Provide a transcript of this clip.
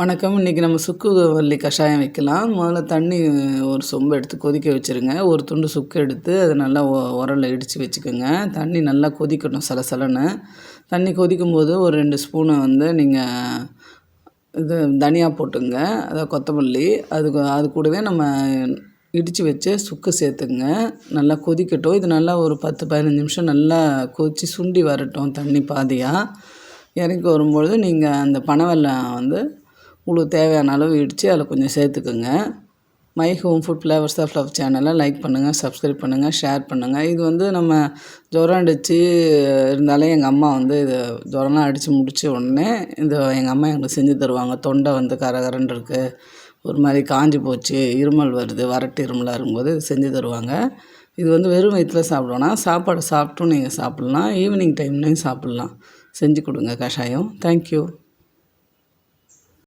வணக்கம். இன்றைக்கி நம்ம சுக்கு வள்ளி கஷாயம் வைக்கலாம். முதல்ல தண்ணி ஒரு சொம்பு எடுத்து கொதிக்க வச்சுருங்க. ஒரு துண்டு சுக்கு எடுத்து அதை நல்லா உரலில் இடித்து வச்சுக்கோங்க. தண்ணி நல்லா கொதிக்கணும் சலசலன்னு. தண்ணி கொதிக்கும் போது ஒரு ரெண்டு ஸ்பூனை வந்து நீங்கள் இது தனியாக போட்டுங்க. அதை கொத்தமல்லி. அதுக்கு அது கூடவே நம்ம இடித்து வச்சு சுக்கு சேர்த்துங்க. நல்லா கொதிக்கட்டும். இது நல்லா ஒரு பத்து பதினஞ்சு நிமிஷம் நல்லா கொதித்து சுண்டி வரட்டும் தண்ணி பாதியாக இறக்கி வரும்பொழுது நீங்கள் அந்த பனவெல்லாம் வந்து உங்களுக்கு தேவையான அளவு இடித்து அதில் கொஞ்சம் சேர்த்துக்குங்க. My home food flavours of love சேனலை லைக் பண்ணுங்கள் சப்ஸ்கிரைப் பண்ணுங்கள் ஷேர் பண்ணுங்கள் இது வந்து நம்ம ஜுரம் அடித்து இருந்தாலே எங்கள் அம்மா வந்து இது ஜுரம்லாம் அடித்து முடித்த உடனே இந்த எங்கள் அம்மா எங்களுக்கு செஞ்சு தருவாங்க. தொண்டை வந்து கரகரன்னு இருக்குது ஒரு மாதிரி காஞ்சி போச்சு இருமல் வருது வறட்டு இருமலாக இருக்கும்போது செஞ்சு தருவாங்க. இது வந்து வெறும் வயிற்றில் சாப்பிடுவோன்னா சாப்பாடு சாப்பிட்டும் நீங்கள் சாப்பிட்லாம். ஈவினிங் டைம்லேயும் சாப்பிட்லாம். செஞ்சு கொடுங்க கஷாயம். தேங்க்யூ